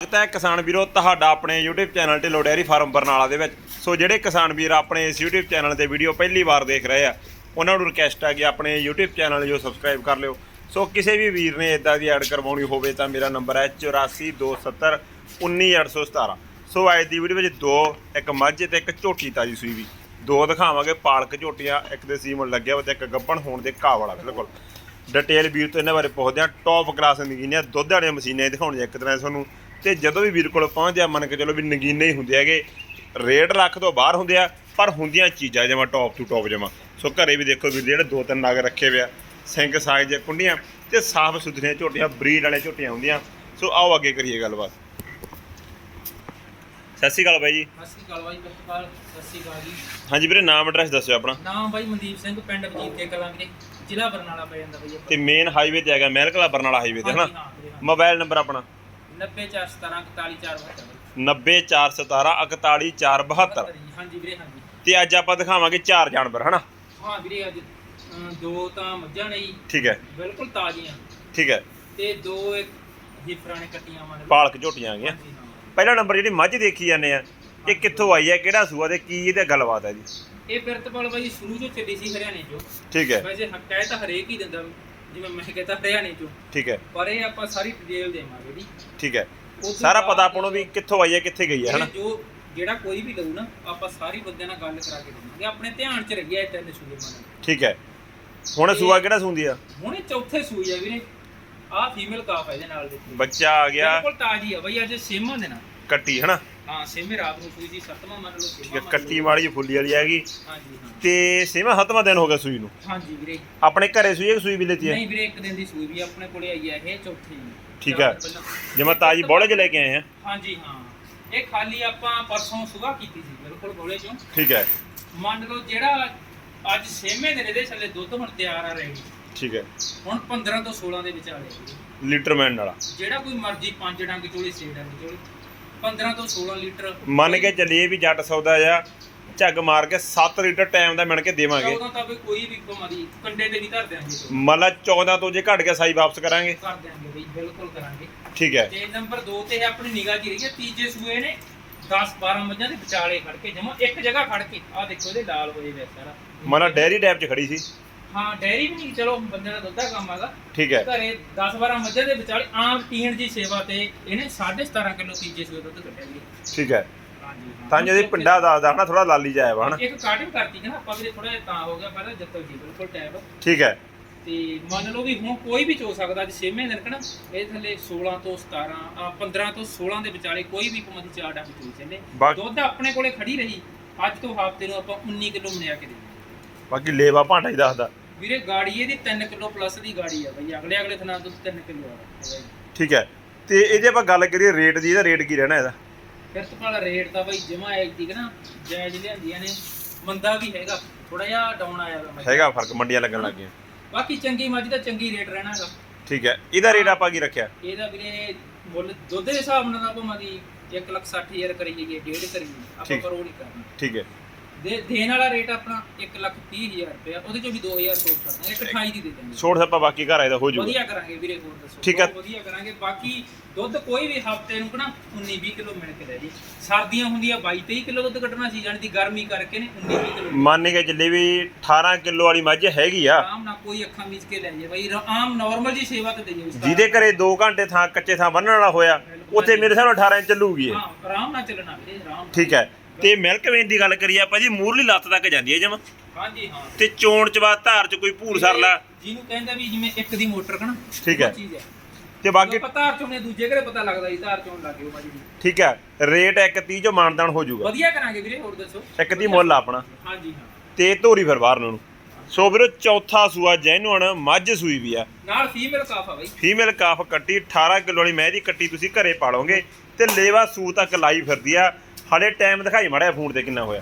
ਸਵਾਗਤ ਹੈ ਕਿਸਾਨ ਵੀਰੋ, ਤੁਹਾਡਾ ਆਪਣੇ YouTube ਚੈਨਲ 'ਤੇ ਡੈਰੀ ਫਾਰਮ ਬਰਨਾਲਾ ਦੇ ਵਿੱਚ। ਸੋ ਜਿਹੜੇ ਕਿਸਾਨ ਵੀਰ ਆਪਣੇ ਇਸ YouTube ਚੈਨਲ ਤੇ ਵੀਡੀਓ ਪਹਿਲੀ ਵਾਰ ਦੇਖ ਰਹੇ ਆ, ਉਹਨਾਂ ਨੂੰ ਰਿਕਵੈਸਟ ਆ ਕਿ ਆਪਣੇ YouTube ਚੈਨਲ ਜੋ ਸਬਸਕ੍ਰਾਈਬ ਕਰ ਲਿਓ। ਸੋ ਕਿਸੇ ਵੀ ਵੀਰ ਨੇ ਇਦਾਂ ਦੀ ਐਡ ਕਰਵਾਉਣੀ ਹੋਵੇ ਤਾਂ ਮੇਰਾ ਨੰਬਰ ਹੈ 8427 19817 ਸੋ ਅੱਜ ਦੀ ਵੀਡੀਓ ਵਿੱਚ ਦੋ, ਇੱਕ ਮੱਝ ਤੇ ਇੱਕ ਝੋਟੀ ਤਾਜੀ ਸੂਈ ਵੀ। ਦੋ ਦਿਖਾਵਾਂਗੇ, ਪਾਲਕ ਝੋਟੀਆਂ, ਇੱਕ ਦੇ ਸੀਮਨ ਲੱਗਿਆ ਵਾ ਤੇ ਇੱਕ ਗੱਬਣ ਹੋਣ ਦੇ ਘਾਹ ਵਾਲਾ, ਬਿਲਕੁਲ। ਡਿਟੇਲ ਵੀਰ ਤੋਂ ਇਹਨਾਂ ਬਾਰੇ ਪੁੱਛਦੇ ਆ ਟੌਪ ਕਲਾਸ ਨਗੀਨੀਆਂ ਦੁੱਧ ਵਾਲੀਆਂ ਮਸ਼ੀਨਾਂ ਦਿਖਾਉਣੀਆਂ। ਇੱਕ ਤਰ੍ਹਾਂ ਤੁਹਾਨੂੰ ਤੇ ਜਦੋਂ ਵੀ ਵੀਰ ਕੋਲ ਪਹੁੰਚਦੇ ਆ ਮੰਨ ਕੇ ਚਲੋ ਵੀ ਨਗੀਨੇ ਹੀ ਹੁੰਦੇ ਹੈਗੇ ਰੇਟ ਰੱਖ ਤੋਂ ਬਾਹਰ ਹੁੰਦੇ ਆ ਪਰ ਹੁੰਦੀਆਂ ਚੀਜ਼ਾਂ ਜਮਾ ਟੌਪ ਟੂ ਟੌਪ ਜਮਾ। ਸੋ ਘਰੇ ਵੀ ਦੇਖੋ ਵੀਰ ਜਿਹੜੇ ਦੋ ਤਿੰਨ ਨਗ ਰੱਖੇ ਹੋਏ ਆ ਸਿੰਕ ਸਾਈਜ਼ ਦੀਆਂ ਕੁੰਡੀਆਂ ਤੇ ਸਾਫ਼ ਸੁਥਰੀਆਂ ਝੋਟੀਆਂ ਬਰੀਡ ਵਾਲੇ ਝੋਟੀਆਂ ਹੁੰਦੀਆਂ। ਸੋ ਆਓ ਅੱਗੇ ਕਰੀਏ ਗੱਲਬਾਤ। ਸਤਿ ਸ਼੍ਰੀ ਅਕਾਲ ਬਾਈ ਜੀ। ਸਤਿ ਸ਼੍ਰੀ ਅਕਾਲ ਬਾਈ ਸਤਿ ਸ਼੍ਰੀ ਅਕਾਲ ਜੀ। ਹਾਂਜੀ ਵੀਰੇ ਨਾਮ ਐਡਰੈਸ ਦੱਸਿਓ ਆਪਣਾ। ਨਾਮ ਬਾਈ ਮਨਦੀਪ ਸਿੰਘ ਪਿੰਡ ਵਜੀਦ ਕੇ ਕਲਾਂ ਵੀਰੇ ਜ਼ਿਲ੍ਹਾ ਬਰਨਾਲਾ ਪੈ ਜਾਂਦਾ ਬਾਈ ਤੇ ਮੇਨ ਹਾਈਵੇ ਤੇ ਹੈਗਾ ਮਹਿਲਕਲਾ ਬਰਨਾਲਾ ਹਾਈਵੇ ਤੇ ਹਨਾ। ਮੋਬਾਈਲ ਨੰਬਰ ਆਪਣਾ। 90417 90417 ਹਾਂਜੀ ਵੀਰੇ ਹਾਂਜੀ। ਤੇ ਅੱਜ ਆਪਾਂ ਦਿਖਾਵਾਂਗੇ ਚਾਰ ਜਾਨਵਰ ਹਨਾ? ਹਾਂ ਵੀਰੇ ਅੱਜ ਅਮ, ਦੋ ਤਾਂ ਮੱਝਾਂ ਨੇ ਜੀ, ਠੀਕ ਹੈ। ਬਿਲਕੁਲ ਤਾਜ਼ੀਆਂ। ਠੀਕ ਹੈ। ਤੇ ਦੋ ਇੱਕ ਹਿਫਰਾਂ ਨੇ ਕੱਟੀਆਂ ਮਨ ਪਾਲਕ ਝੋਟੀਆਂ ਆ ਗਈਆਂ ਹਾਂਜੀ ਹਾਂ। ਪਹਿਲਾ ਨੰਬਰ ਜਿਹੜੀ ਮੱਝ ਦੇਖੀ ਜਾਂਦੇ ਆ ਇਹ ਕਿੱਥੋਂ ਆਈ ਹੈ ਕਿਹੜਾ ਸੂਆ ਤੇ ਕੀ ਇਹਦੇ ਗੱਲਬਾਤ ਹੈ ਜੀ? ਇਹ ਬਿਰਤਪਾਲ ਬਾਈ ਸ਼ੁਰੂ ਤੋਂ ਚੱਲੀ ਸੀ ਹਰਿਆਣੇ ਚੋਂ। ਠੀਕ ਹੈ। ਵੈਸੇ ਹ- ਕਹਿ ਤਾਂ ਹਰੇਕ ਹੀ ਦਿੰਦਾ। ਜਿਵੇਂ ਮੈਂ ਕਹਿੰਦਾ ਹਰਿਆਣੇ ਚੋਂ ਠੀਕ ਹੈ। ਪਰ ਇਹ ਆਪਾਂ ਸਾਰੀ ਡਿਟੇਲ ਦੇਵਾਂਗੇ ਜੀ। ਠੀਕ ਹੈ। ਉਹ ਤੋਂ ਸਾਰਾ ਪਤਾ ਬਾਅਦ ਆਪਾਂ ਨੂੰ ਵੀ ਕਿੱਥੋਂ ਆਈ ਹੈ ਕਿੱਥੇ ਗਈ ਹੈ ਹਨਾ? ਜੋ ਜਿਹੜਾ ਕੋਈ ਵੀ ਲਊ ਨਾ ਆਪਾਂ ਸਾਰੀ ਬੰਦਿਆਂ ਨਾਲ ਗੱਲ ਕਰਾ ਕੇ ਦੇਵਾਂਗੇ। ਆਪਣੇ ਧਿਆਨ 'ਚ ਹੈ ਇਹ ਤਿੰਨ ਸੂਏ ਮਨ ਠੀਕ ਹੈ। ਹੁਣ ਸੂਆ ਕਿਹੜਾ ਸੂੰਦੀ ਆ? ਹੁਣ ਇਹ ਚੌਥੇ ਸੂਈ ਆ ਵੀਰੇ। ਆਹ ਫੀਮੇਲ ਕਾਫ ਹੈ ਇਹਦੇ ਨਾਲ ਦੇ। ਬੱਚਾ ਆ ਗਿਆ। ਬਿਲਕੁਲ ਤਾਜੀ ਆ ਬਈ ਅੱਜ ਸੇਮਾਂ ਦੇ ਨਾਲ। ਕੱਟੀ ਹਨਾ? ਹਾਂ ਸੇਮੇ ਰਾਤ ਨੂੰ ਸੂਈ ਸੀ ਸੱਤਵਾਂ ਮੰਨ ਲਓ ਠੀਕ ਛੇਵਾਂ ਹੈ ਮੰਨ ਕੱਟੀ ਲਓ। ਮਾੜੀ ਜਿਹੀ ਫੁੱਲੀ ਵਾਲੀ ਹੈਗੀ। ਹਾਂਜੀ ਹਾਂ। ਤੇ ਸੇਵਾ ਸੱਤਵਾਂ ਦਿਨ ਹੋ ਗਿਆ ਸੂਈ ਨੂੰ? ਹਾਂਜੀ ਵੀਰੇ। ਆਪਣੇ ਘਰੇ ਸੂਈ ਹੈ ਕਿ ਸੂਈ ਵੀ ਲੈਤੀ ਹੈ ਨਹੀਂ ਵੀਰੇ ਇੱਕ ਦਿਨ ਦੀ ਸੂਈ ਵੀ ਆਪਣੇ ਕੋਲੇ ਆਈ ਹੈ ਇਹ ਚੌਥੀ ਠੀਕ ਚਾਰ ਹੈ। ਦਿਨ ਪਹਿਲਾਂ। ਜਿਵੇਂ ਤਾਜੀ ਬੋਲੇ ਚ ਲੈ ਕੇ ਆਏ ਆ। ਹਾਂਜੀ ਹਾਂ। ਇਹ ਖਾਲੀ ਆਪਾਂ ਪਰਸੋਂ ਸੁਬਾਹ ਕੀਤੀ ਸੀ ਬਿਲਕੁਲ ਬੋਲੇ ਚੋਂ। ਠੀਕ ਹੈ। ਮੰਨ ਲਓ ਜਿਹੜਾ ਅੱਜ ਛੇਵੇਂ ਦਿਨ ਇਹਦੇ ਥੱਲੇ ਦੁੱਧ ਹੁਣ ਤਿਆਰ ਆ ਰਹੀ। ਠੀਕ ਹੈ। ਹੁਣ 15 ਤੋਂ 16 ਦੇ ਵਿਚਾਲੇ ਵੀਰੇ। ਲੀਟਰਮੈਨ ਵਾਲਾ। ਜਿਹੜਾ ਕੋਈ ਮਰਜ਼ੀ ਪੰਜ ਡੰਗ ਚੋਲੀ ਛੇ ਡੰਗ ਚੋਲੀ। 15 ਤੋਂ 16 ਲੀਟਰ। ਮੰਨ ਕੇ ਚੱਲੀਏ ਵੀ ਜੱਟ ਸੌਦਾ ਆ ਝੱਗ ਮਾਰ ਕੇ 7 ਲੀਟਰ ਟਾਈਮ ਦਾ ਮਿਣ ਕੇ ਦੇਵਾਂਗੇ। ਉਦੋਂ ਤਾਂ ਵੀ ਕੋਈ ਵੀ ਕਮਾਦੀ ਕੰਡੇ ਤੇ ਵੀ ਧਰ ਦਿਆਂਗੇ ਤੋਂ ਮਤਲਬ 14 ਤੋਂ ਜੇ ਘਟ ਗਿਆ ਸਾਈ ਵਾਪਸ ਕਰਾਂਗੇ। ਕਰ ਦਿਆਂਗੇ ਬਈ ਬਿਲਕੁਲ ਕਰਾਂਗੇ। ਠੀਕ ਹੈ। ਤੇ ਨੰਬਰ 2 ਤੇ ਆਪਣੀ ਨਿਗਾਹ 'ਚ ਰਹੀ ਹੈ ਤੀਜੇ ਸੂਏ ਨੇ 10 12 ਮੱਝਾਂ ਦੇ ਵਿਚਾਲੇ ਖੜ ਕੇ ਜਮਾ ਇੱਕ ਜਗ੍ਹਾ ਖੜ ਕੇ। ਆਹ ਦੇਖੋ ਇਹਦੇ ਲਾਲ ਹੋਏ ਵੇ ਸਾਰਾ। ਮਤਲਬ ਡੈਰੀ ਟਾਈਪ 'ਚ ਖੜੀ ਸੀ। ਹਾਂ ਡੈਰੀ ਵੀ ਨਹੀਂ ਚਲੋ ਬੰਦੇ ਦਾ ਦੁੱਧ ਦਾ ਕੰਮ ਆਗਾ ਠੀਕ ਹੈ। ਘਰੇ 10 12 ਮੱਝਾਂ ਦੇ ਵਿਚਾਲੇ ਆਮ ਟੀਨ ਦੀ ਸੇਵਾ ਤੇ ਇਹਨੇ 17.5 ਕਿਲੋ ਤੀਜੇ ਸੂਏ ਦੁੱਧ ਕੱਢਿਆ ਜੀ। ਠੀਕ ਹੈ। ਹਾਂਜੀ ਹਾਂ। ਤਾਂ ਜਿਹਦੀ ਪਿੰਡਾ ਦੱਸਦਾ ਹਨਾ ਥੋੜਾ ਲਾਲੀ ਜਾਇਆ ਵਾ ਹਨਾ। ਇੱਕ ਕਾਟਿੰਗ ਕਰਤੀ ਨਾ ਆਪਾਂ ਵੀ ਥੋੜਾ ਜਿਹਾ ਤਾਂ ਹੋ ਗਿਆ ਪਹਿਲਾਂ ਜੱਤਲ ਜੀ ਬਿਲਕੁਲ ਟੈਬ ਠੀਕ ਹੈ। ਤੇ ਮੰਨ ਲਓ ਵੀ ਹੁਣ ਕੋਈ ਵੀ ਚੋ ਸਕਦਾ ਅੱਜ 6ਵੇਂ ਦਿਨ ਕਨਾ ਇਹ ਥੱਲੇ 16 ਤੋਂ 17 ਆ 15 ਤੋਂ 16 ਦੇ ਵਿਚਾਲੇ ਕੋਈ ਵੀ ਕੁਮਾਂ ਦੀ ਚਾਰ ਡੱਬ ਚੋ ਚੱਲੇ ਬਾਕੀ ਦੁੱਧ ਆਪਣੇ ਕੋਲੇ ਖੜੀ ਰਹੀ ਅੱਜ ਤੋਂ ਹਫ਼ਤੇ ਨੂੰ ਆਪਾਂ 19 ਕਿਲੋ ਮਨਿਆ ਕੇ ਦੇ ਬਾਕੀ ਲੇਵਾ ਭਾਂਡਾ ਹੀ ਦੱਸਦਾ। ਵੀਰੇ ਗਾੜੀ ਇਹਦੀ 3 ਕਿਲੋ ਪਲੱਸ ਦੀ ਗਾੜੀ ਆ ਬਈ ਅਗਲੇ ਅਗਲੇ ਥਣਾ ਦੁੱਧ 3 ਕਿਲੋ ਆ। ਠੀਕ ਹੈ। ਤੇ ਇਹਦੇ ਆਪਾਂ ਗੱਲ ਕਰੀਏ ਰੇਟ ਦੀ ਇਹਦਾ ਰੇਟ ਕੀ ਰਹਿਣਾ ਇਹਦਾ? ਫਿਰ ਤੋਂ ਰੇਟ ਤਾਂ ਬਈ ਜਮਾ ਐਕ ਦੀ ਨਾ ਜਾਇਜ਼ ਲਿਆਂਦੀਆਂ ਨੇ। ਮੰਦਾ ਵੀ ਹੈਗਾ ਥੋੜਾ ਜਿਹਾ ਡਾਊਨ ਆਇਆ ਵਾ। ਹੈਗਾ ਫ਼ਰਕ ਮੰਡੀਆਂ ਲੱਗਣ ਲੱਗੀਆਂ ਬਾਕੀ ਚੰਗੀ ਮੱਝ ਦਾ ਚੰਗੀ ਰੇਟ ਰਹਿਣਾ ਹੈਗਾ। ਠੀਕ ਹੈ। ਇਹਦਾ ਰੇਟ ਆਪਾਂ ਕੀ ਰੱਖਿਆ? ਇਹਦਾ ਵੀਰੇ ਮੁੱਲ ਦੁੱਧ ਦੇ ਹਿਸਾਬ ਨਾਲ ਆਪਾਂ ਮਾਦੀ 160000 ਕਰੀ ਜਾਈਏ ਡੇਢ ਕਰੀਏ। ਆਪਾਂ ਠੀਕ। ਪਰ ਉਹ ਨਹੀਂ ਕਰਨਾ। ਠੀਕ ਹੈ। ਦੇ ਦੇਣ ਵਾਲਾ ਰੇਟ ਆਪਣਾ 130000 ਰੁਪਏ ਉਹਦੇ ਚੋਂ ਵੀ 2000 ਛੋਟ ਕਰਨਾ ਇੱਕ 28 ਦੀ ਦੇ ਦਾਂਗੇ ਛੋੜ ਸੱਪਾ ਬਾਕੀ ਘਰ ਆਇਦਾ ਹੋ ਜਾਊਗਾ ਵਧੀਆ ਕਰਾਂਗੇ ਵੀਰੇ ਹੋਰ ਦੱਸੋ ਠੀਕ। ਬਹੁਤ ਵਧੀਆ ਕਰਾਂਗੇ। ਬਾਕੀ ਦੁੱਧ ਕੋਈ ਵੀ ਹਫ਼ਤੇ ਨੂੰ ਕਹਣਾ 19 20 ਕਿਲੋ ਮਿਲ ਕੇ ਦੇ ਜੀ। ਸਰਦੀਆਂ ਹੁੰਦੀਆਂ 22 23 ਕਿਲੋ ਦੁੱਧ ਕੱਢਣਾ ਸੀ ਜਾਣੀ ਦੀ ਗਰਮੀ ਕਰਕੇ ਨੇ 19 20 ਕਿਲੋ ਮੰਨ ਕੇ ਚੱਲੇ ਵੀ 18 ਕਿਲੋ ਵਾਲੀ ਮੱਝ ਹੈਗੀ ਆ। ਆਰਾਮ ਨਾਲ ਕੋਈ ਅੱਖਾਂ ਮੀਚ ਕੇ ਲੈ ਜੇ ਬਈ ਰ- ਆਮ ਨਾਰਮਲ ਜੀ ਸੇਵਾ ਤੇ ਦੇਈਏ ਉਸਤਾਦ। ਜਿਹਦੇ ਘਰੇ 2 ਘੰਟੇ ਥਾਂ ਕੱਚੇ ਥਾਂ ਬੰਨਣ ਵਾਲਾ ਹੋਇਆ ਉੱਥੇ ਮੇਰੇ ਹਿਸਾਬ ਨਾਲ 18 ਇੰਚ ਚੱਲੂਗੀ ਇਹ। ਹਾਂ ਆਰਾਮ ਨਾਲ ਚੱਲਣਾ ਵੀਰੇ ਆਰਾਮ ਨਾਲ। ਠੀਕ ਹੈ। ਤੇ ਮਿਲਕ ਵੇਨ ਦੀ ਗੱਲ ਕਰੀਏ ਆਪਾਂ ਜੀ ਮੂਰਲੀ ਲੱਤ ਤੱਕ ਜਾਂਦੀ ਹੈ ਜਮ। ਹਾਂਜੀ ਹਾਂ। ਤੇ ਚੋਣ ਚ ਬਾਅਦ ਧਾਰ ਚ ਕੋਈ ਭੂਰ ਸਰਲਾ ਜਿਹਨੂੰ ਕਹਿੰਦਾ ਵੀ ਜਿਵੇਂ ਇੱਕ ਦੀ ਮੋਟਰ ਕਣਾ ਠੀਕ ਹੈ। ਉਹ ਚੀਜ਼ ਹੈ। ਤੇ ਬਾਕੀ ਧਾਰ ਚੋਣੇ ਦੂਜੇ ਘਰੇ ਪਤਾ ਲੱਗਦਾ ਜੀ ਧਾਰ ਚੋਣ ਲੱਗੇ ਉਹ ਬਾਜੀ ਠੀਕ ਹੈ ਰੇਟ 130 ਚੋਂ ਮਾਨਦਾਨ ਹੋ ਜਾਊਗਾ। ਵਧੀਆ ਕਰਾਂਗੇ ਵੀਰੇ ਹੋਰ ਦੱਸੋ? ਇੱਕ ਦੀ ਮੁੱਲ ਆ ਆਪਣਾ। ਹਾਂਜੀ ਹਾਂ। ਤੇ ਧੋਰੀ ਫਿਰ ਬਾਹਰ ਨੂੰ। ਸੋ ਵੀਰੋ ਚੌਥਾ ਸੂਆ ਜੈਨੂਨ ਮੱਝ ਸੂਈ ਵੀ ਆ। ਨਾਲ ਫੀਮੇਲ ਕਾਫ ਆ ਬਾਈ। ਫੀਮੇਲ ਕਾਫ ਕੱਟੀ 18 ਕਿਲੋ ਵਾਲੀ ਮੈਂ ਦੀ ਕੱਟੀ ਤੁਸੀਂ ਘਰੇ ਪਾਲੋਗੇ। ਤੇ ਲੇਵਾ ਸੂ ਤੱਕ ਲਾਈ ਫਿਰਦੀ ਆ। ਹਾਲੇ ਟਾਈਮ ਦਿਖਾਈ ਮੜਿਆ ਫੋਨ ਤੇ ਕਿੰਨਾ ਹੋਇਆ।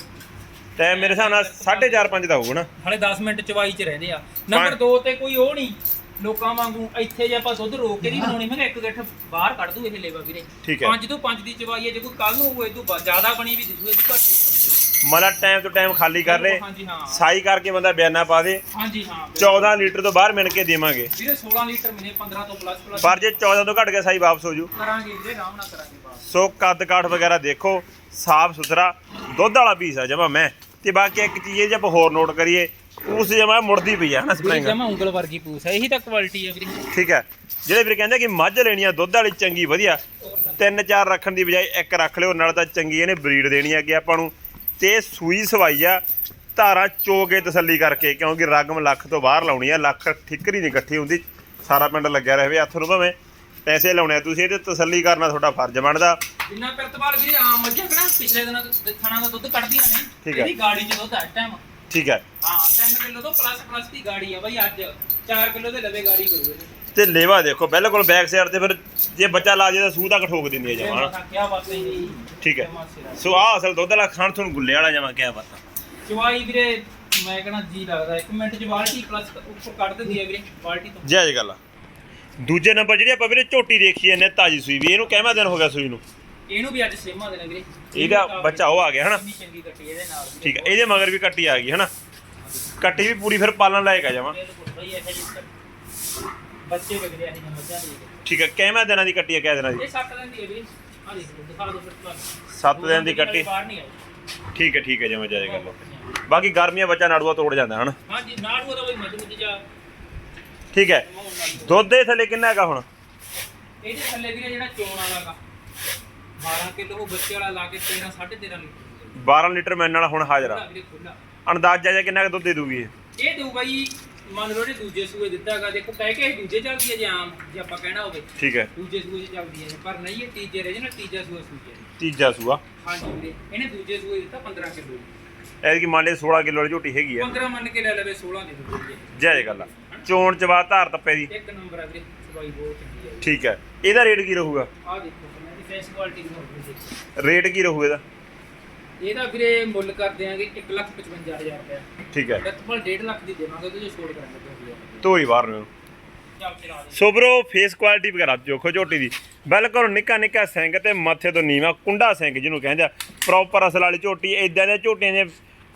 ਟਾਈਮ ਮੇਰੇ ਹਿਸਾਬ ਨਾਲ 4:30 5 ਦਾ ਹੋਊਗਾ ਨਾ। ਹਲੇ 10 ਮਿੰਟ ਚਵਾਈ ਚ ਰਹਿੰਦੇ ਆ। ਨੰਬਰ 2 ਤੇ ਕੋਈ ਉਹ ਨਹੀਂ। ਲੋਕਾਂ ਵਾਂਗੂ ਇੱਥੇ ਜੇ ਆਪਾਂ ਦੁੱਧ ਰੋਕ ਕੇ ਨਹੀਂ ਬਣਾਉਣੀ ਮੈਂ ਕਿਹਾ ਇੱਕ ਗਿੱਠ ਬਾਹਰ ਕੱਢ ਦੂ ਇਹ ਲੇਵਾ ਵੀਰੇ। ਠੀਕ ਹੈ। 5 ਤੋਂ 5 ਦੀ ਚਵਾਈ ਹੈ ਜੇ ਕੋਈ ਕੱਲ ਨੂੰ ਹੋਏ ਤੋਂ ਜ਼ਿਆਦਾ ਬਣੀ ਵੀ ਦਿਸੂ ਇਹ ਘੱਟ ਨਹੀਂ ਹੋਣੀ। ਮਤਲਬ ਟਾਈਮ ਤੋਂ ਟਾਈਮ ਖਾਲੀ ਕਰ ਲੈ ਹਾਂਜੀ ਹਾਂ। ਸਾਈ ਕਰਕੇ ਬੰਦਾ ਬਿਆਨਾ ਪਾ ਦੇ। ਹਾਂਜੀ ਹਾਂ 14 ਲੀਟਰ ਤੋਂ ਬਾਹਰ ਮਿਲ ਕੇ ਦੇਵਾਂਗੇ। ਵੀਰੇ 16 ਲੀਟਰ ਮਿਲੇ 15 ਤੋਂ ਪਲੱਸ ਪਲੱਸ ਪਰ ਜੇ 14 ਤੋਂ ਘਟ ਗਿਆ ਸਾਈ ਵਾਪਸ ਹੋ ਜੂ। ਕਰਾਂਗੇ ਵੀਰੇ ਆਰਾਮ ਨਾਲ ਕਰਾਂਗੇ ਸੋ ਕੱਦ ਕਾਠ ਵਗੈਰਾ ਦੇਖੋ ਸਾਫ਼ ਸੁਥਰਾ। ਦੁੱਧ ਵਾਲਾ ਪੀਸ ਆ ਜਮਾ ਮੈਂ। ਤੇ ਬਾਕੀ ਇੱਕ ਚੀਜ਼ ਇਹ ਜੇ ਆਪਾਂ ਹੋਰ ਨੋਟ ਕਰੀਏ ਉਸ ਜਮਾ ਮੁੜਦੀ ਪਈ ਆ ਹਨਾ ਸਪਰਿੰਗ ਜਮਾ ਉਂਗਲ ਵਰਗੀ ਪੂਸ ਹੈ ਇਹੀ ਤਾਂ ਕੁਆਲਿਟੀ ਹੈ ਵੀਰੇ। ਠੀਕ ਹੈ। ਜਿਹੜੇ ਵੀਰ ਕਹਿੰਦੇ ਕਿ ਮੱਝ ਲੈਣੀ ਆ ਦੁੱਧ ਵਾਲੀ ਚੰਗੀ ਵਧੀਆ ਤਿੰਨ ਚਾਰ ਰੱਖਣ ਦੀ ਬਜਾਏ ਇੱਕ ਰੱਖ ਲਿਓ ਨਾਲ ਤਾਂ ਚੰਗੀ ਇਹਨੇ ਬਰੀਡ ਦੇਣੀ ਅੱਗੇ ਆਪਾਂ ਨੂੰ। ਤੇ ਸੂਈ ਸਵਾਈ ਆ ਧਾਰਾਂ ਚੋਗੇ ਤਸੱਲੀ ਕਰਕੇ ਕਿਉਂਕਿ ਰਗਮ ਲੱਖ ਤੋਂ ਬਾਹਰ ਲਾਉਣੀ ਆ ਲੱਖ ਠਿਕਰੀ ਨਹੀਂ ਇਕੱਠੀ ਹੁੰਦੀ ਸਾਰਾ ਪਿੰਡ ਲੱਗਿਆ ਰਹੇ ਹੱਥ ਨੂੰ ਭਾਵੇਂ ਪੈਸੇ ਲਾਉਣੇ ਆ ਤੁਸੀਂ ਇਹਦੇ ਤਸੱਲੀ ਕਰਨਾ ਤੁਹਾਡਾ ਫਰਜ਼ ਬਣਦਾ। ਜਿੰਨਾ ਪਿਰਤਵਾਲ ਵੀਰੇ ਆਮ ਮੱਝਾਂ ਕਿਹੜਾ ਪਿਛਲੇ ਦਿਨਾਂ ਦੇ ਥਣਾ ਦਾ ਦੁੱਧ ਕੱਢਦੀਆਂ ਨੇ। ਇਹਦੀ ਗਾੜੀ ਚ ਦੁੱਧ ਆ ਟਾਈਮ ਠੀਕ ਹੈ। ਹਾਂ 3 ਕਿਲੋ ਤੋਂ ਪਲੱਸ ਪਲੱਸ ਦੀ ਗਾੜੀ ਆ ਬਈ ਅੱਜ। 4 ਕਿਲੋ ਦੇ ਲਵੇ ਗਾੜੀ ਹੋਊਗੀ ਤੇ ਲੇਵਾ ਦੇਖੋ ਬਿਲਕੁਲ ਬੈਕ ਸਾਈਡ ਤੇ ਫਿਰ ਜੇ ਬੱਚਾ ਲਾ ਜੇ ਤਾਂ ਸੂਹ ਤੱਕ ਠੋਕ ਦਿੰਦੀ ਹੈ ਜਮਾ ਠੀਕ ਹੈ। ਸੋ ਆ ਅਸਲ ਦੁੱਧ ਵਾਲਾ ਖਾਣ ਤੁਹਾਨੂੰ ਗੁੱਲੇ ਵਾਲਾ ਜਮਾ ਕਿਆ ਬਾਤ ਚਵਾਈ ਵੀਰੇ ਮੈਂ ਕਹਣਾ ਜੀ ਲੱਗਦਾ। ਇੱਕ ਮਿੰਟ ਚ ਬਾਲਟੀ ਪਲੱਸ ਉੱਪਰ ਕੱਢ ਦਿੰਦੀ ਹੈ ਵੀਰੇ ਬਾਲਟੀ ਤੋਂ। ਜੈ ਗੱਲ ਆ। ਦੂਜੇ ਨੰਬਰ ਜਿਹੜੀ ਆਪਾਂ ਵੀਰੇ ਝੋਟੀ ਦੇਖੀ ਇਹਨੇ ਤਾਜੀ ਸੂਈ ਵੀ ਇਹਨੂੰ ਕਿੰਨਾ ਦਿਨ ਹੋ ਗਿਆ ਸੂਈ ਨੂੰ? ਇਹਨੂੰ ਵੀ ਅੱਜ ਸੇਮਾ ਦੇਣਾ ਵੀਰੇ। ਇਹਦਾ ਬੱਚਾ ਉਹ ਆ ਗਿਆ ਹਨਾ? ਇੰਨੀ ਚੰਗੀ ਕੱਟੀ ਇਹਦੇ ਨਾਲ ਵੀਰੇ। ਠੀਕ ਹੈ ਇਹਦੇ ਮਗਰ ਵੀ ਕੱਟੀ ਆ ਗਈ ਹਨਾ? ਕੱਟੀ ਵੀ ਪੂਰੀ ਫਿਰ ਪਾਲਣ ਲਾਇਕ ਆ ਜਮਾ। ਬਿਲਕੁਲ ਬਈ ਇਹ ਜੀ ਬੱਚੇ ਵਿਗੜਿਆ ਨਹੀਂ ਮੱਝਾਂ ਦੇ ਠੀਕ ਹੈ ਕਿੰਨਾ ਦਿਨਾਂ ਦੀ ਕੱਟੀ ਆ ਕਿਆ ਦਿਨਾਂ ਦੀ? ਇਹ ਸੱਤ ਦਿਨ ਦੀ ਹੈ ਵੀਰੇ। ਆ ਦੇਖ ਲਓ ਦਿਖਾ ਦਿਓ ਫਿਰ ਤੁਹਾਨੂੰ। 7 ਦਿਨ ਦੀ ਕੱਟੀ? ਬਾਹਰ ਨਹੀਂ ਆਈ। ਠੀਕ ਹੈ ਠੀਕ ਹੈ ਜਮਾ ਜਾਇ ਗੱਲ ਬਾਕੀ ਗਰਮੀਆਂ ਬੱਚਾ ਨਾੜੂਆ ਤੋੜ ਜਾਂਦਾ ਹਨਾ? ਹਾਂਜੀ ਨਾੜੂ ਦਾ ਬਈ ਮੁੱਝ ਜਾ ਠੀਕ ਹੈ। ਦੁੱਧ ਦੇ ਥੱਲੇ ਕਿੰਨਾ ਹੈਗਾ ਹੁਣ? ਇਹਦੇ ਥੱਲੇ ਵੀਰੇ ਜਿਹੜਾ ਚੋਣ ਵਾਲਾ ਗਾ। 12 ਕਿਲੋ ਉਹ ਬੱਚੇ ਵਾਲਾ ਲਾ ਕੇ 13 13.5 ਲੀਟਰ 12 ਲੀਟਰ ਮੈਨ ਨਾਲ ਹੁਣ ਹਾਜ਼ਰ ਆ। ਖੁੱਲਾ ਵੀਰੇ ਖੁੱਲਾ ਅੰਦਾਜ਼ਾ ਜਿਹਾ ਕਿੰਨਾ ਕੁ ਦੁੱਧ ਦੇ ਦੂਗੀ ਇਹ? ਇਹ ਮੰਨ ਲਓ ਜੇ ਦੂਜੇ ਸੂਏ ਦਿੱਤਾਗਾ ਦੇਖੋ ਕਹਿ ਕੇ ਦੂਜੇ ਚੱਲਦੀ ਹੈ ਜੇ ਆਮ ਜੇ ਆਪਾਂ ਕਹਿਣਾ ਹੋਵੇ। ਠੀਕ ਹੈ। ਦੂਜੇ ਸੂਏ 'ਚ ਚੱਲਦੀ ਹੈ ਪਰ ਨਹੀਂ ਇਹ ਤੀਜੇ ਰਹੇ ਨਾ ਤੀਜਾ ਸੂਆ ਸੂਈ ਹੈ ਤੀਜਾ ਸੂਆ। ਹਾਂਜੀ ਵੀਰੇ ਇਹਨੇ ਦੂਜੇ ਸੂਏ ਦਿੱਤਾ 15 ਕਿਲੋ। ਐਤਕੀ ਮੰਨ ਲਈ 16 ਕਿਲੋ ਵਾਲੀ ਝੋਟੀ ਹੈਗੀ ਆ। 15 ਮੰਨ ਕੇ ਲੈ ਲਵੇ 16 ਦੇ ਦੂਜੇ ਜਾਇ ਗੱਲ ਆ। ਚੋਣ ਚਵਾ ਧਾਰ ਤੱਪੇ ਦੀ। ਇੱਕ ਨੰਬਰ ਆ ਵੀਰੇ ਸਵਾਈ ਬਹੁਤ ਚੰਗੀ ਹੈ ਠੀਕ ਹੈ। ਇਹਦਾ ਰੇਟ ਕੀ ਰਹੂਗਾ? ਆਹ ਦੇਖੋ। ਇਹਦੀ ਫੇਸ ਕੁਆਲਿਟੀ ਦੀ ਹੋਊਗੀ ਰੇਟ ਕੀ ਰਹੂ ਇਹਦਾ? ਇਹਦਾ ਵੀਰੇ ਮੁੱਲ ਕਰ ਦਿਆਂਗੇ 155000 ਰੁਪਏ ਠੀਕ ਹੈ। ਲਗਭਗ 1.5 ਲੱਖ ਦੀ ਦੇਵਾਂਗੇ ਉਹਦੇ ਛੋੜ ਕਰਾਂਗੇ ਦੋ ਹਜ਼ਾਰ ਧੋਈ ਬਾਹਰ ਨੂੰ। ਚੱਲ ਸੋ ਬਰੋ ਫੇਸ ਕੁਆਲਿਟੀ ਵਗੈਰਾ ਦੇਖੋ ਝੋਟੀ ਦੀ। ਬਿਲਕੁਲ ਨਿੱਕਾ ਨਿੱਕਾ ਸਿੰਘ ਤੇ ਮੱਥੇ ਤੋਂ ਨੀਵਾ ਕੁੰਡਾ ਸਿੰਘ ਜਿਹਨੂੰ ਕਹਿੰਦੇ ਆ। ਪ੍ਰੋਪਰ ਅਸਲ ਵਾਲੀ ਝੋਟੀ ਇਦਾਂ ਦੀਆਂ ਝੋਟੀਆਂ ਦੇ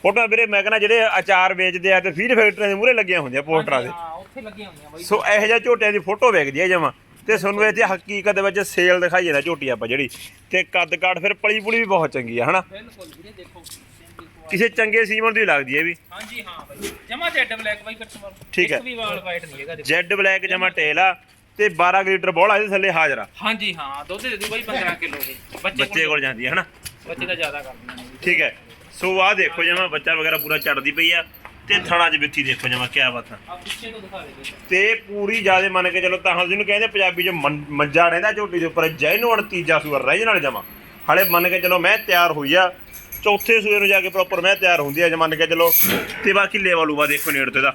ਫੋਟੋ ਵੀਰੇ ਮੈਂ ਕਹਿੰਦਾ ਜਿਹੜੇ ਅਚਾਰ ਵੇਚਦੇ ਆ ਤੇ ਫੀਡ ਫੈਕਟਰੀਆਂ ਦੇ ਮੂਹਰੇ ਲੱਗੀਆਂ ਹੁੰਦੀਆਂ ਪੋਸਟਰਾਂ ਦੇ। ਹਾਂ ਉੱਥੇ ਲੱਗੀਆਂ ਹੁੰਦੀਆਂ ਬਾਈ। ਸੋ ਇਹੋ ਜਿਹਾ ਝੋਟਿਆਂ ਦੀ ਫੋਟੋ ਵੇਖਦੀ ਆ ਜਮਾ। ਤੇ ਤੁਹਾਨੂੰ ਇੱਥੇ ਹਕੀਕਤ ਦੇ ਵਿੱਚ ਸੇਲ ਦਿਖਾਈ ਜਾਂਦਾ ਝੋਟੀ ਆਪਾਂ ਜਿਹੜੀ। ਤੇ ਕੱਦ ਕਾਠ ਫਿਰ ਪਲੀ ਪੁਲੀ ਵੀ ਬਹੁਤ ਚੰਗੀ ਆ ਹਨਾ? ਬਿਲਕੁਲ ਵੀਰੇ ਦੇਖੋ। Simple quality. ਕਿਸੇ ਚੰਗੇ ਸੀਮਨ ਦੀ ਲੱਗਦੀ ਹੈ ਵੀ। ਹਾਂਜੀ ਹਾਂ ਬਾਈ। ਜਮਾ ਜੈਡ ਬਲੈਕ ਬਾਈ ਕਸਟਮਰ ਠੀਕ ਹੈ। ਇੱਕ ਵੀ ਵਾਲ ਵਾਈਟ ਨਹੀਂ ਹੈਗਾ ਦੇਖੋ। ਜੈਡ ਬਲੈਕ ਜਮਾ ਟੇਲ ਆ ਤੇ 12 ਲੀਟਰ ਬੋਲਾ ਇਹਦੇ ਥੱਲੇ ਹਾਜ਼ਰ ਆ। ਹਾਂਜੀ ਹਾਂ ਦੁੱਧ ਦੇ ਦੂ ਬਾਈ 15 ਕਿਲੋ ਦੇ। ਬੱਚੇ ਕੋਲ ਜਾਂਦੀ ਹੈ ਹਨਾ? ਬੱਚੇ ਦਾ ਜ਼ਿਆਦਾ ਕਰ ਦਿੰਦੇ ਨੇ। ਠੀਕ ਹੈ। ਸੋ ਆਹ ਦੇਖੋ ਜਮਾ ਬੱਚਾ ਵਗੈਰਾ ਪੂਰਾ ਚੜਦੀ ਪਈ ਆ। ਤੇ ਥਣਾ 'ਚ ਬਿੱਥੀ ਦੇਖੋ ਜਮਾ ਕਿਆ ਬਾਤ ਆ। ਤੋਂ ਪੂਰੀ ਜਿਆਦੇ ਮੰਨ ਕੇ ਚਲੋ ਤਾਂ ਜਿਹਨੂੰ ਕਹਿੰਦੇ ਪੰਜਾਬੀ 'ਚ ਮੰਜਾ ਰਹਿੰਦਾ ਝੋਟੀ ਦੇ ਉੱਪਰ ਜੈਨੂਅਨ ਤੀਜਾ ਸੂਰ ਰਹਿ ਨਾਲ ਜਮਾ। ਹਲੇ ਮੰਨ ਕੇ ਚਲੋ ਮੈਂ ਤਿਆਰ ਹੋਈ ਆ ਚੌਥੇ ਸੂਏ ਨੂੰ ਜਾ ਕੇ ਪ੍ਰੋਪਰ ਮੈਂ ਤਿਆਰ ਹੁੰਦੀ ਆ ਜੇ ਮੰਨ ਕੇ ਚਲੋ। ਤੇ ਬਾਕੀ ਲੇਵਾ ਲੂਵਾ ਦੇਖੋ ਨੇੜ ਤੇ ਦਾ।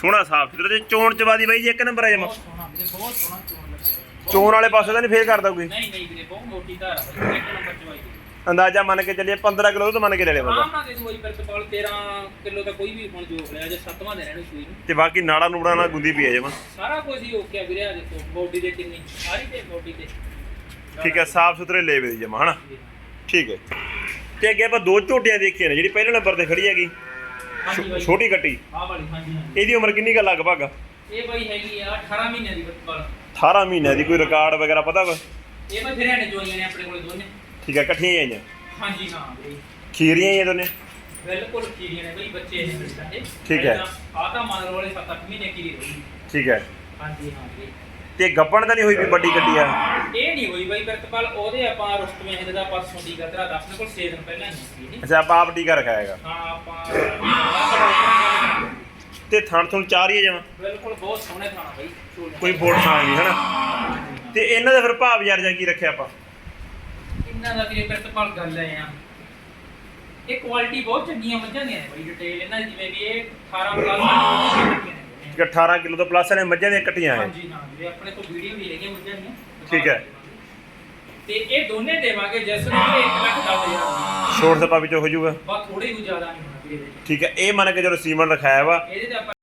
ਸੋਹਣਾ ਸਾਫ਼ ਸੁਥਰਾ ਤੇ ਚੋਣ ਚਵਾਦੀ ਬਾਈ ਜੀ ਇੱਕ ਨੰਬਰ ਆ ਜਮਾ। ਚੋਣ ਵਾਲੇ ਪਾਸੇ ਤਾਂ ਨਹੀਂ ਫੇਰ ਕਰਦਾ ਕੋਈ। ਨਹੀਂ ਨਹੀਂ ਵੀਰੇ ਬਹੁਤ ਮੋਟੀ ਧਾਰ ਆ ਇੱਕ ਨੰਬਰ ਚਵਾਈ। ਅੰਦਾਜ਼ਾ ਮੰਨ ਕੇ ਚੱਲੀਏ 15 ਕਿਲੋ ਤੋਂ ਮੰਨ ਕੇ ਲੈ ਲੈ ਬੰਦਾ। ਆਰਾਮ ਨਾਲ ਦੇ ਦੂ ਬਾਈ ਪਰਤਪਾਲ 13 ਕਿਲੋ ਦਾ ਕੋਈ ਵੀ ਹੁਣ ਜੋਗ ਲਿਆ ਜੇ ਸੱਤਵਾਂ ਦਿਨ ਇਹਨੂੰ ਸੂਈ ਨੂੰ ਤੇ ਬਾਕੀ ਨਾੜਾ ਨੂੜਾ ਨਾਲ ਗੁੰਦੀ ਪਈ ਆ ਜਮਾ। ਸਾਰਾ ਕੁਝ ਹੀ ਓਕੇ ਆ ਵੀਰੇ ਆ ਦੇਖੋ ਬੋਡੀ ਦੇ ਕਿੰਨੀ ਸਾਰੀ ਤੇ ਬੋਡੀ ਤੇ। ਠੀਕ ਹੈ ਸਾਫ਼ ਸੁਥਰੇ ਲੇਵੇ ਦੀ ਜਮਾ ਹਨਾ? ਠੀਕ ਹੈ ਤੇ ਅੱਗੇ ਆਪਾਂ ਦੋ ਝੋਟੀਆਂ ਦੇਖੀਆਂ ਨੇ ਜਿਹੜੀ ਪਹਿਲੇ ਨੰਬਰ ਤੇ ਖੜੀ ਹੈਗੀ। ਹਾਂਜੀ ਬਾਈ। ਛੋਟੀ ਕੱਟੀ। ਆਹ ਵਾਲੀ ਹਾਂਜੀ ਹਾਂਜੀ। ਇਹਦੀ ਉਮਰ ਕਿੰਨੀ ਕੁ ਲਗਭਗ? ਇਹ ਬਾਈ ਹੈਗੀ ਆ 18 ਮਹੀਨਿਆਂ ਦੀ ਪਰਤਪਾਲ। 18 ਮਹੀਨਿਆਂ ਦੀ ਕੋਈ ਰਿਕਾਰਡ ਵਗੈਰਾ ਪਤਾ ਵਾ ਇਹ ਬਾਈ ਫਿਰ ਇਹਨੇ ਜੋਈਆਂ ਨੇ ਆਪਣੇ ਕੋਲੇ ਦੋਨੇ। ਠੀਕ ਹੈ ਇਕੱਠੀਆਂ ਹੀ ਆਈਆਂ ਹਾਂਜੀ ਹਾਂ ਬਈ। ਖੀਰੀਆਂ ਹੀ ਆ ਦੋਨੇ? ਬਿਲਕੁਲ ਕੀੜੀਆਂ ਨੇ ਬਈ ਬੱਚੇ ਇਹ ਮਿਲਦਾ ਹੈ ਠੀਕ ਹੈ। ਆ ਤਾਂ ਮੰਨ ਲਓ ਵਾਲੇ 7-8 ਮਹੀਨੇ ਕੀ ਰਹੀ ਠੀਕ ਹੈ। ਹਾਂਜੀ ਹਾਂ ਬਈ। ਤੇ ਗੱਪਣ ਤਾਂ ਨਹੀਂ ਹੋਈ ਵੀ ਵੱਡੀ ਗੱਡੀ ਆ? ਇਹ ਨਹੀਂ ਹੋਈ ਬਈ ਪਰਤਪਾਲ ਉਹਦੇ ਆਪਾਂ ਰੁਸਤਵੇਂ ਹਿੰਦ ਦਾ ਪਰਸੋਂ ਦੀ ਗਤਰਾ ਦੱਸ ਦੇ ਕੋਲ 6 ਦਿਨ ਪਹਿਲਾਂ ਹੀ ਸੀ। ਇਹ ਅੱਛਾ ਆਪਾਂ ਆਪ ਟੀਕਾ ਰਖਾਇਆ ਹੈਗਾ ਹਾਂ ਆਪਾਂ ਤੇ ਥਣ ਥਣ ਚਾਰ ਹੀ ਜਮਾ? ਬਿਲਕੁਲ ਬਹੁਤ ਸੋਹਣੇ ਥਾਣਾ ਬਈ। ਕੋਈ ਫੋਟ ਥਾਂ ਨਹੀਂ ਹਨਾ ਤੇ ਇਹਨਾਂ ਦਾ ਫਿਰ ਭਾਵ ਯਾਰ ਜਾ ਕੀ ਰੱਖਿਆ ਆਪਾਂ? ਇਹਨਾਂ ਦਾ ਵੀਰੇ ਪਰਤਪਾਲ ਗੱਲ ਹੈ ਆ। ਇਹ ਕੁਆਲਿਟੀ ਬਹੁਤ ਚੰਗੀਆਂ ਮੱਝਾਂ ਦੀਆਂ ਨੇ ਬਈ ਡਿਟੇਲ ਇਹਨਾਂ ਦੀ ਜਿਵੇਂ ਵੀ ਇਹ 18 ਪਲੱਸ ਠੀਕ ਹੈ 18 ਕਿਲੋ ਤੋਂ ਪਲੱਸ ਨੇ ਮੱਝਾਂ ਦੀਆਂ ਕੱਟੀਆਂ ਹੈ ਹਾਂਜੀ ਹਾਂ ਵੀਰੇ ਆਪਣੇ ਕੋਲ ਵੀਡੀਓ ਵੀ ਹੈਗੀਆਂ ਮੱਝਾਂ ਦੀਆਂ। ਠੀਕ ਹੈ। ਤੇ ਇਹ ਦੋਨੇ ਦੇਵਾਂਗੇ ਜਿਸ ਨੂੰ 1 ਲੱਖ 10 ਹਜ਼ਾਰ ਛੋਟ ਸਪਾ ਵਿੱਚ ਹੋ ਜਾਊਗਾ। ਬਸ ਥੋੜੀ ਕੁ ਜ਼ਿਆਦਾ ਨਹੀਂ ਹੋਣਾ ਵੀਰੇ। ਠੀਕ ਹੈ ਇਹ ਮੰਨ ਕੇ ਜਦੋਂ ਸੀਮਨ ਰਖਾਇਆ ਵਾ। ਇਹਦੇ ਤੇ